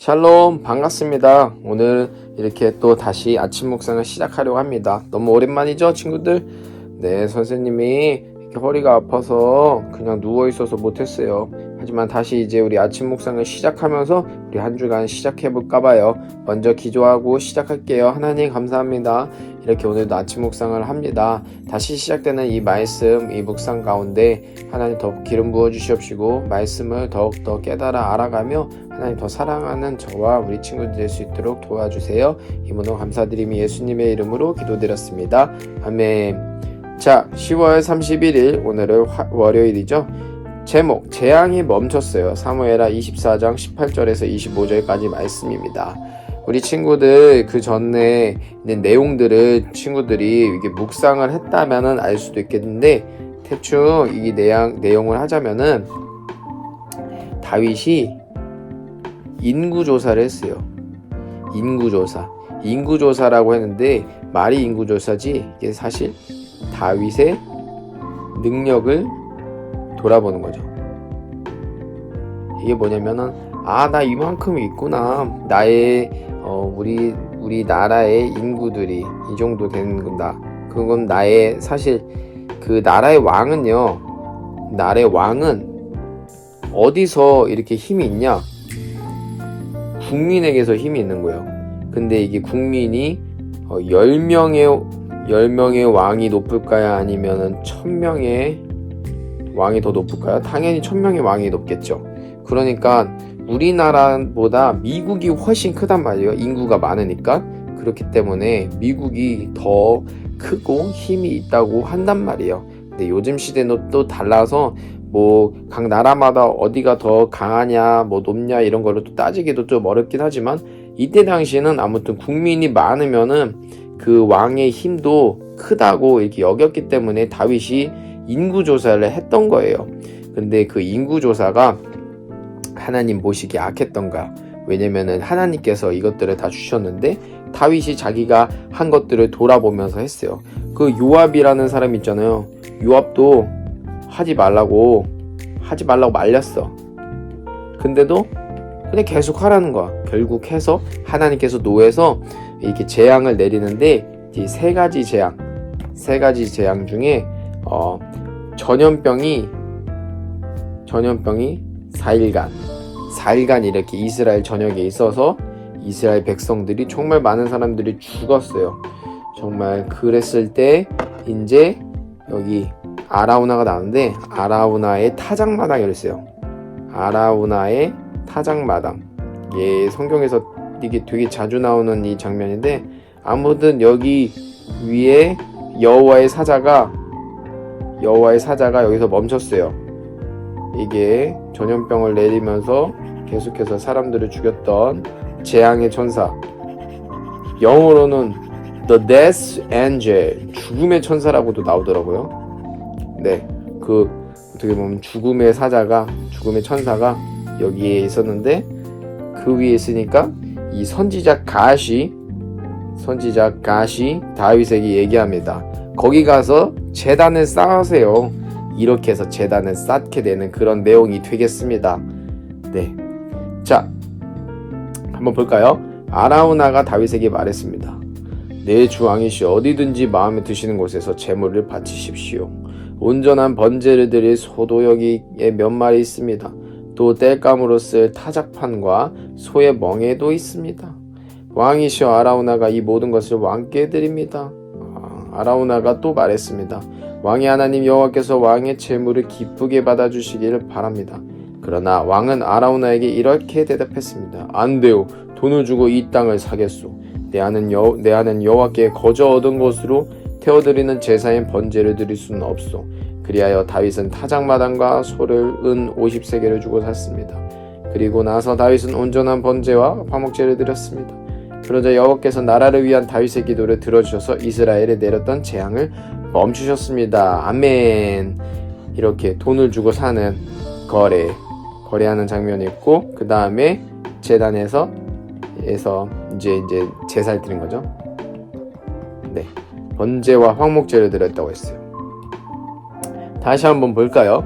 샬롬 반갑습니다. 오늘 이렇게 또 다시 아침 묵상을 시작하려고 합니다. 너무 오랜만이죠, 친구들? 네, 선생님이 이렇게 허리가 아파서 그냥 누워 있어서 못했어요. 하지만 다시 이제 우리 아침 묵상을 시작하면서 우리 한 주간 시작해 볼까 봐요. 먼저 기도하고 시작할게요. 하나님 감사합니다. 이렇게 오늘도 아침 묵상을 합니다. 다시 시작되는 이 말씀, 이 묵상 가운데 하나님 더 기름 부어 주시옵시고 말씀을 더욱 더 깨달아 알아가며 하나님 더 사랑하는 저와 우리 친구들 될 수 있도록 도와주세요. 이모노 감사드리며 예수님의 이름으로 기도드렸습니다. 아멘. 자, 10월 31일 오늘은 화- 월요일이죠. 제목 재앙이 멈췄어요. 사무엘하 24장 18절에서 25절까지 말씀입니다. 우리 친구들 그 전에 있는 내용들을 친구들이 이게 묵상을 했다면은 알 수도 있겠는데 대충 이 내용 내용을 하자면은 다윗이 인구 조사를 했어요. 인구 조사. 인구 조사라고 했는데 말이 인구 조사지 이게 사실 다윗의 능력을 돌아보는 거죠. 이게 뭐냐면은 아 나 이만큼 있구나 나의 어 우리 우리 나라의 인구들이 이 정도 되는 건다. 그건 나의 사실 그 나라의 왕은요 나라의 왕은 어디서 이렇게 힘이 있냐? 국민에게서 힘이 있는 거예요. 근데 이게 국민이 어, 10명의 10명의 왕이 높을까요? 아니면은 1000명의 왕이 더 높을까요? 당연히 1000명의 왕이 높겠죠. 그러니까 우리나라보다 미국이 훨씬 크단 말이에요. 인구가 많으니까. 그렇기 때문에 미국이 더 크고 힘이 있다고 한단 말이에요. 근데 요즘 시대는 또 달라서 뭐 각 나라마다 어디가 더 강하냐 뭐 높냐 이런 거를 또 따지기도 좀 어렵긴 하지만 이때 당시에는 아무튼 국민이 많으면은 그 왕의 힘도 크다고 이렇게 여겼기 때문에 다윗이 인구 조사를 했던 거예요. 근데 그 인구 조사가 하나님 보시기 악했던가? 왜냐면은 하나님께서 이것들을 다 주셨는데 다윗이 자기가 한 것들을 돌아보면서 했어요. 그 요압이라는 사람 있잖아요. 요압도 하지 말라고 하지 말라고 말렸어. 근데도 그냥 계속 하라는 거야. 결국 해서 하나님께서 노에서 이렇게 재앙을 내리는데 이 세 가지 재앙, 세 가지 재앙 중에 어, 전염병이 전염병이 4일간 4일간 이렇게 이스라엘 전역에 있어서 이스라엘 백성들이 정말 많은 사람들이 죽었어요. 정말 그랬을 때 이제 여기 아라우나가 나오는데 아라우나의 타작마당이라 어요 아라우나의 타작마당. 예, 성경에서 이게 되게 자주 나오는 이 장면인데 아무튼 여기 위에 여호와의 사자가 여호와의 사자가 여기서 멈췄어요. 이게 전염병을 내리면서 계속해서 사람들을 죽였던 재앙의 천사. 영어로는 The Death Angel, 죽음의 천사라고도 나오더라고요. 네, 그 어떻게 보면 죽음의 사자가 죽음의 천사가 여기에 있었는데 그 위에 있으니까 이 선지자 가시 선지자 가시 다윗에게 얘기합니다. 거기 가서 재단을 쌓으세요. 이렇게 해서 재단을 쌓게 되는 그런 내용이 되겠습니다. 네. 자, 한번 볼까요? 아라우나가 다윗에게 말했습니다. 내 주왕이시 어디든지 마음에 드시는 곳에서 제물을 바치십시오. 온전한 번제를 드릴 소도여기에 몇 마리 있습니다. 또 땔감으로 쓸 타작판과 소의 멍에도 있습니다. 왕이시여 아라우나가 이 모든 것을 왕께 드립니다. 아, 아라우나가 또 말했습니다. 왕의 하나님 여호와께서 왕의 재물을 기쁘게 받아주시기를 바랍니다. 그러나 왕은 아라우나에게 이렇게 대답했습니다. 안 돼요. 돈을 주고 이 땅을 사겠소. 내 아는 여, 내 아는 여호와께 거저 얻은 것으로 태워드리는 제사인 번제를 드릴 수는 없소. 그리하여 다윗은 타작마당과 소를 은 50세계를 주고 샀습니다. 그리고 나서 다윗은 온전한 번제와 화목제를 드렸습니다. 그러자 여호와께서 나라를 위한 다윗의 기도를 들어주셔서 이스라엘에 내렸던 재앙을 멈추셨습니다. 아멘. 이렇게 돈을 주고 사는 거래, 거래하는 장면이 있고 그 다음에 재단에서 에서 이제 이제 제사를 드린 거죠. 네, 번제와 황목제를 드렸다고 했어요. 다시 한번 볼까요?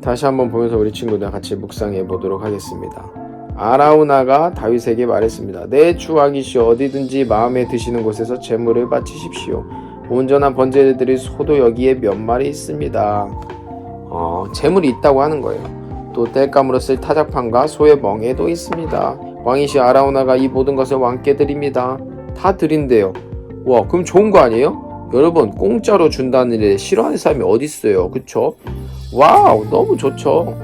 다시 한번 보면서 우리 친구들 같이 묵상해 보도록 하겠습니다. 아라우나가 다윗에게 말했습니다. 내 주왕이시여 어디든지 마음에 드시는 곳에서 제물을 바치십시오. 온전한 드릴 소도 여기에 몇 마리 있습니다. 어, 재물이 있다고 하는 거예요. 또 땔감으로 쓸 타작판과 소의 멍에도 있습니다. 왕이시 아라우나가 이 모든 것을 왕께 드립니다. 다 드린대요. 와, 그럼 좋은 거 아니에요? 여러분, 공짜로 준다는 일에 싫어하는 사람이 어디 있어요? 그쵸? 와우, 너무 좋죠.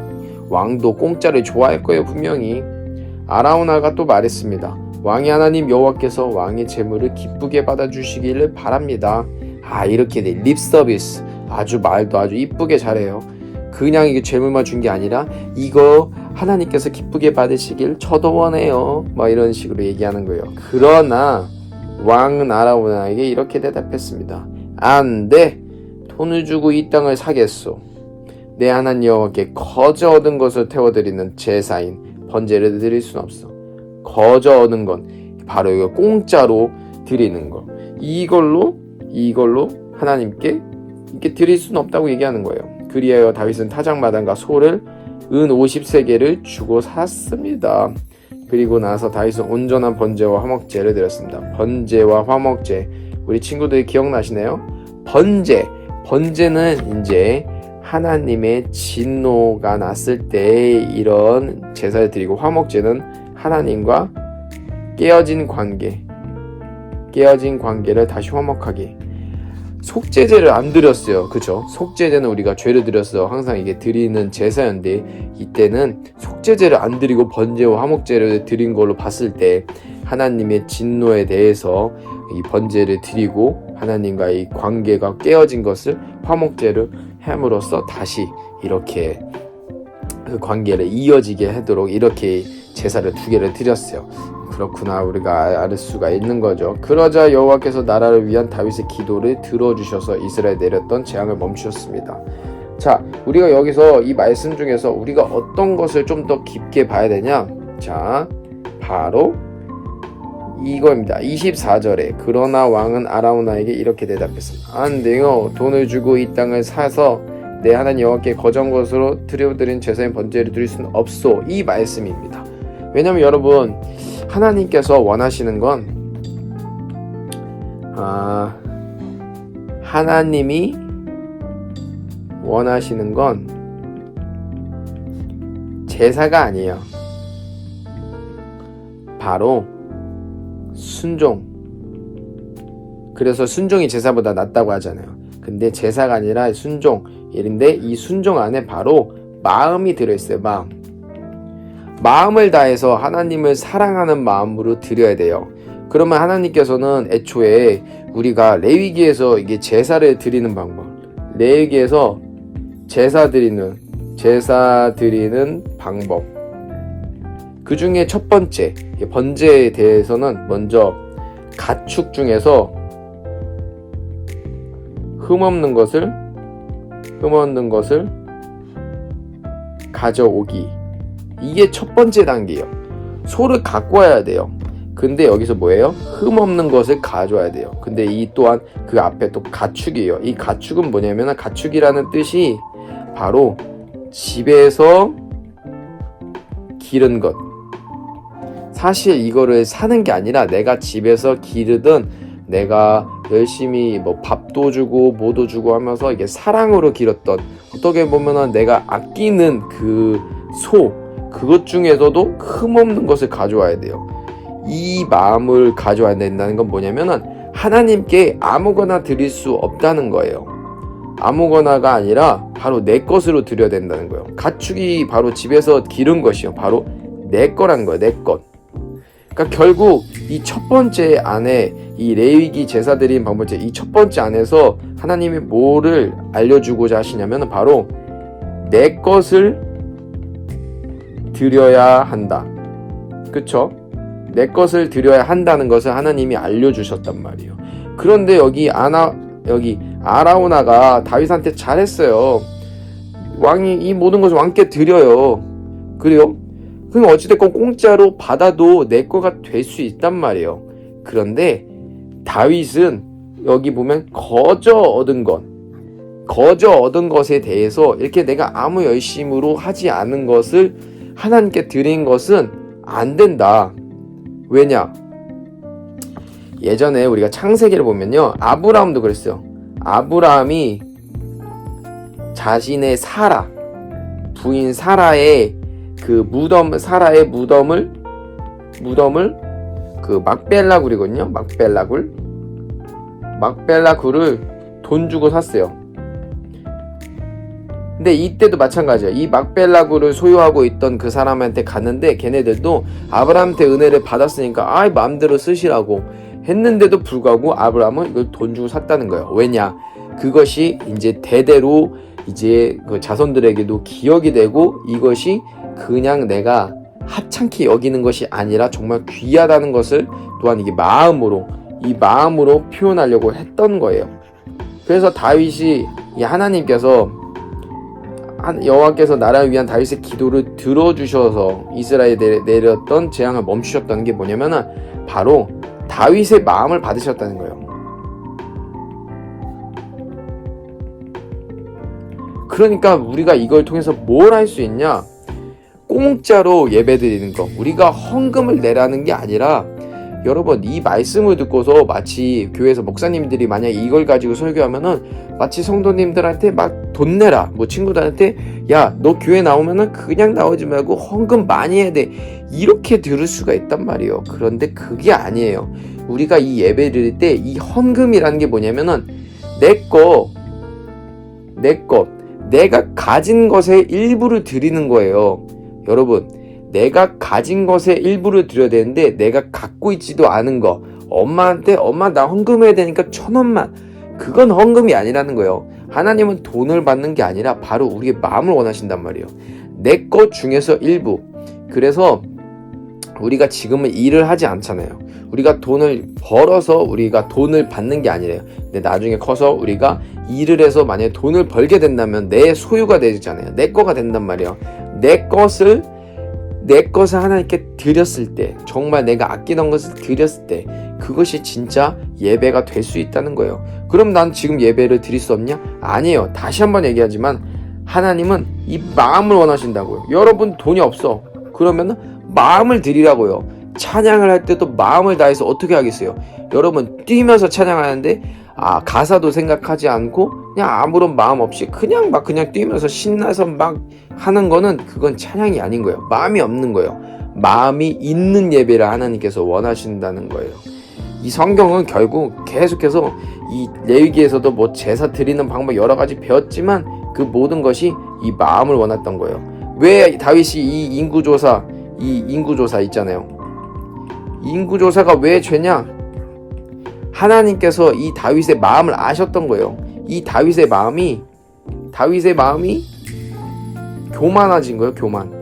왕도 공짜를 좋아할 거예요, 분명히. 아라우나가 또 말했습니다. 왕이 하나님 여호와께서 왕의 재물을 기쁘게 받아주시기를 바랍니다. 아, 이렇게 돼. 립 서비스. 아주 말도 아주 이쁘게 잘해요. 그냥 이게 재물만 준 게 아니라 이거 하나님께서 기쁘게 받으시길 저도 원해요. 막 이런 식으로 얘기하는 거예요. 그러나 왕은 아라우나에게 이렇게 대답했습니다. 안 돼. 돈을 주고 이 땅을 사겠소. 내 하나님 여호와께 거저 얻은 것을 태워드리는 제사인 번제를 드릴 순 없어. 거저 얻은 건 바로 이거 공짜로 드리는 거. 이걸로 이걸로 하나님께 이렇게 드릴 수는 없다고 얘기하는 거예요. 그리하여 다윗은 타작마당과 소를 은 50세계를 주고 샀습니다. 그리고 나서 다윗은 온전한 번제와 화목제를 드렸습니다. 번제와 화목제 우리 친구들이 기억나시나요? 번제 번제는 이제 하나님의 진노가 났을 때 이런 제사를 드리고 화목제는 하나님과 깨어진 관계 깨어진 관계를 다시 화목하게 속죄제를 안 드렸어요. 그죠? 속죄제는 우리가 죄를 드렸어. 항상 이게 드리는 제사였는데 이때는 속죄제를 안 드리고 번제와 화목제를 드린 걸로 봤을 때 하나님의 진노에 대해서 이 번제를 드리고 하나님과의 관계가 깨어진 것을 화목제를 함으로써 다시 이렇게 그 관계를 이어지게 하도록 이렇게 제사를 두 개를 드렸어요. 그렇구나 우리가 알 수가 있는 거죠. 그러자 여호와께서 나라를 위한 다윗의 기도를 들어주셔서 이스라엘 내렸던 재앙을 멈추셨습니다. 자, 우리가 여기서 이 말씀 중에서 우리가 어떤 것을 좀 더 깊게 봐야 되냐? 자, 바로 이거입니다. 24절에 그러나 왕은 아라우나에게 이렇게 대답했습니다. 안 돼요. 돈을 주고 이 땅을 사서 내 하나님 여호와께 거전 것으로 드려드린 제사인 번제를 드릴 수는 없소. 이 말씀입니다. 왜냐면 여러분 하나님께서 원하시는 건 아, 하나님이 원하시는 건 제사가 아니에요. 바로 순종. 그래서 순종이 제사보다 낫다고 하잖아요. 근데 제사가 아니라 순종. 일인데 이 순종 안에 바로 마음이 들어있어요. 마음. 마음을 다해서 하나님을 사랑하는 마음으로 드려야 돼요. 그러면 하나님께서는 애초에 우리가 레위기에서 이게 제사를 드리는 방법, 레위기에서 제사 드리는 제사 드리는 방법. 그 중에 첫 번째 번제에 대해서는 먼저 가축 중에서 흠없는 것을 흠없는 것을 가져오기. 이게 첫 번째 단계예요. 소를 갖고 와야 돼요. 근데 여기서 뭐예요? 흠 없는 것을 가져와야 돼요. 근데 이 또한 그 앞에 또 가축이에요. 이 가축은 뭐냐면 가축이라는 뜻이 바로 집에서 기른 것. 사실 이거를 사는 게 아니라 내가 집에서 기르든 내가 열심히 뭐 밥도 주고 뭐도 주고 하면서 이게 사랑으로 기렀던 어떻게 보면은 내가 아끼는 그 소, 그것 중에서도 흠없는 것을 가져와야 돼요. 이 마음을 가져와야 된다는 건 뭐냐면은 하나님께 아무거나 드릴 수 없다는 거예요. 아무거나가 아니라 바로 내 것으로 드려야 된다는 거예요. 가축이 바로 집에서 기른 것이요. 바로 내 거란 거예요. 내 것. 그러니까 결국 이 첫 번째 안에 이 레위기 제사 드린 방법제 이 첫 번째 안에서 하나님이 뭐를 알려주고자 하시냐면 바로 내 것을 드려야 한다. 그쵸? 내 것을 드려야 한다는 것을 하나님이 알려주셨단 말이에요. 그런데 여기 아나 여기 아라우나가 다윗한테 잘했어요. 왕이 이 모든 것을 왕께 드려요. 그래요? 그럼 어찌됐건 공짜로 받아도 내 거가 될 수 있단 말이에요. 그런데 다윗은 여기 보면 거저 얻은 것, 거저 얻은 것에 대해서 이렇게 내가 아무 열심으로 하지 않은 것을 하나님께 드린 것은 안 된다. 왜냐? 예전에 우리가 창세기를 보면요. 아브라함도 그랬어요. 아브라함이 자신의 사라, 부인 사라의 그 무덤, 사라의 무덤을, 무덤을 그 막벨라굴이거든요. 막벨라굴. 막벨라굴을 돈 주고 샀어요. 근데 이때도 마찬가지야. 이 막벨라굴을 소유하고 있던 그 사람한테 갔는데 걔네들도 아브라함한테 은혜를 받았으니까 아이 마음대로 쓰시라고 했는데도 불구하고 아브라함은 이걸 돈 주고 샀다는 거예요. 왜냐? 그것이 이제 대대로 이제 그 자손들에게도 기억이 되고 이것이 그냥 내가 하찮게 여기는 것이 아니라 정말 귀하다는 것을 또한 이게 마음으로 이 마음으로 표현하려고 했던 거예요. 그래서 다윗이 이 하나님께서 한- 여호와께서 나라를 위한 다윗의 기도를 들어주셔서 이스라엘에 내- 내렸던 재앙을 멈추셨다는 게 뭐냐면은 바로 다윗의 마음을 받으셨다는 거예요. 그러니까 우리가 이걸 통해서 뭘 할 수 있냐? 공짜로 예배 드리는 거. 우리가 헌금을 내라는 게 아니라 여러분 이 말씀을 듣고서 마치 교회에서 목사님들이 만약 이걸 가지고 설교하면은 마치 성도님들한테 막 돈 내라 뭐 친구들한테 야 너 교회 나오면은 그냥 나오지 말고 헌금 많이 해야 돼 이렇게 들을 수가 있단 말이에요 그런데 그게 아니에요 우리가 이 예배 드릴 때 이 헌금이라는 게 뭐냐면은 내 거 내 것, 내가 가진 것의 일부를 드리는 거예요. 여러분, 내가 가진 것의 일부를 드려야 되는데 내가 갖고 있지도 않은 거, 엄마한테 엄마 나 헌금해야 되니까 천 원만. 그건 헌금이 아니라는 거예요. 하나님은 돈을 받는 게 아니라 바로 우리의 마음을 원하신단 말이에요. 내 것 중에서 일부. 그래서 우리가 지금은 일을 하지 않잖아요. 우리가 돈을 벌어서 우리가 돈을 받는 게 아니래요. 근데 나중에 커서 우리가 일을 해서 만약에 돈을 벌게 된다면 내 소유가 되잖아요. 내 거가 된단 말이에요. 내 것을 내 것을 하나님께 드렸을 때 정말 내가 아끼던 것을 드렸을 때 그것이 진짜 예배가 될 수 있다는 거예요. 그럼 난 지금 예배를 드릴 수 없냐? 아니에요. 다시 한번 얘기하지만 하나님은 이 마음을 원하신다고요. 여러분 돈이 없어. 그러면 마음을 드리라고요. 찬양을 할 때도 마음을 다해서 어떻게 하겠어요? 여러분 뛰면서 찬양하는데 아 가사도 생각하지 않고 그냥 아무런 마음 없이 그냥 막 그냥 뛰면서 신나서 막 하는 거는 그건 찬양이 아닌 거예요. 마음이 없는 거예요. 마음이 있는 예배를 하나님께서 원하신다는 거예요. 이 성경은 결국 계속해서 이 레위기에서도 뭐 제사 드리는 방법 여러 가지 배웠지만 그 모든 것이 이 마음을 원했던 거예요. 왜 다윗이 이 인구조사 이 인구조사 있잖아요. 인구조사가 왜 죄냐? 하나님께서 이 다윗의 마음을 아셨던 거예요. 이 다윗의 마음이 다윗의 마음이 교만해진 거예요. 교만.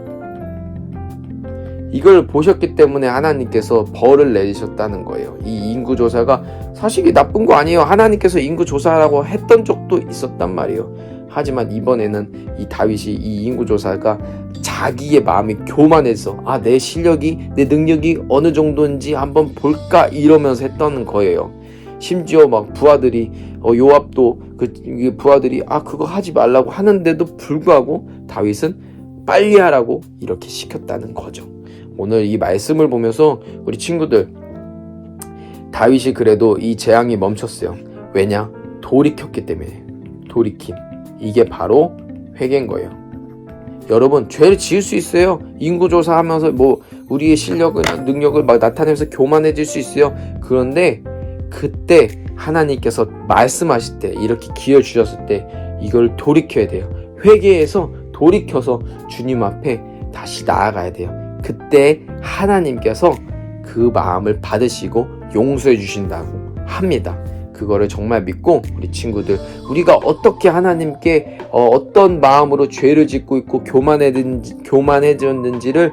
이걸 보셨기 때문에 하나님께서 벌을 내리셨다는 거예요. 이 인구 조사가 사실 나쁜 거 아니에요. 하나님께서 인구 조사라고 했던 적도 있었단 말이에요. 하지만 이번에는 이 다윗이 이 인구 조사가 자기의 마음이 교만해서 아 내 실력이 내 능력이 어느 정도인지 한번 볼까 이러면서 했던 거예요. 심지어 막 부하들이 어, 요압도 그 부하들이 아 그거 하지 말라고 하는데도 불구하고 다윗은 빨리 하라고 이렇게 시켰다는 거죠. 오늘 이 말씀을 보면서 우리 친구들 다윗이 그래도 이 재앙이 멈췄어요. 왜냐? 돌이켰기 때문에 돌이킴 이게 바로 회개인 거예요. 여러분 죄를 지을 수 있어요. 인구 조사하면서 뭐 우리의 실력을 능력을 막 나타내면서 교만해질 수 있어요. 그런데 그때 하나님께서 말씀하실 때 이렇게 기회 주셨을 때 이걸 돌이켜야 돼요. 회개해서 돌이켜서 주님 앞에 다시 나아가야 돼요. 그때 하나님께서 그 마음을 받으시고 용서해 주신다고 합니다. 그거를 정말 믿고 우리 친구들 우리가 어떻게 하나님께 어, 떤 마음으로 죄를 짓고 있고 교만해든지 교만해졌는지를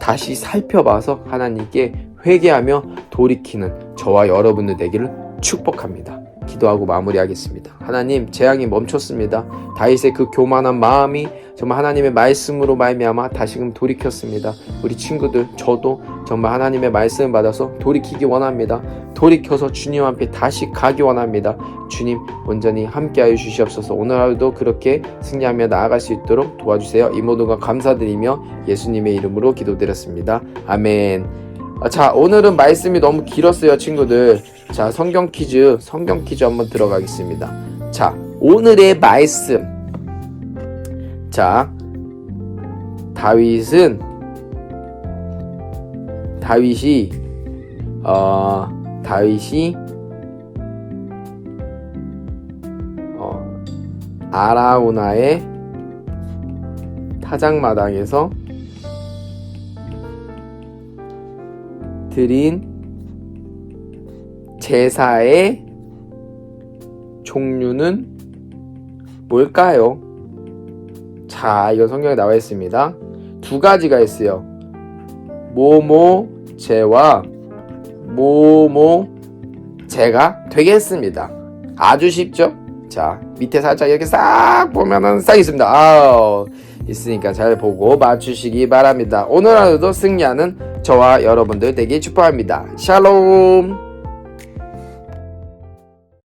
다시 살펴봐서 하나님께 회개하며 돌이키는 저와 여러분들 되기를 축복합니다. 기도하고 마무리하겠습니다. 하나님 재앙이 멈췄습니다. 다윗의 그 교만한 마음이 정말 하나님의 말씀으로 말미암아 다시금 돌이켰습니다. 우리 친구들 저도 정말 하나님의 말씀을 받아서 돌이키기 원합니다. 돌이켜서 주님 앞에 다시 가기 원합니다. 주님 온전히 함께하여 주시옵소서. 오늘 하루도 그렇게 승리하며 나아갈 수 있도록 도와주세요. 이 모든 것 감사드리며 예수님의 이름으로 기도드렸습니다. 아멘. 아, 자 오늘은 말씀이 너무 길었어요 친구들. 자 성경 퀴즈 성경 퀴즈 한번 들어가겠습니다. 자 오늘의 말씀. 자 다윗은 다윗이 어 다윗이 어 아라우나의 타작마당에서 드린 제사의 종류는 뭘까요? 자, 이거 성경에 나와 있습니다. 두 가지가 있어요. 모모제와 모모제가 되겠습니다. 아주 쉽죠? 자, 밑에 살짝 이렇게 싹 보면은 싹 있습니다. 아우, 있으니까 잘 보고 맞추시기 바랍니다. 오늘 하루도 승리하는 저와 여러분들 되기 축복합니다. 샬롬!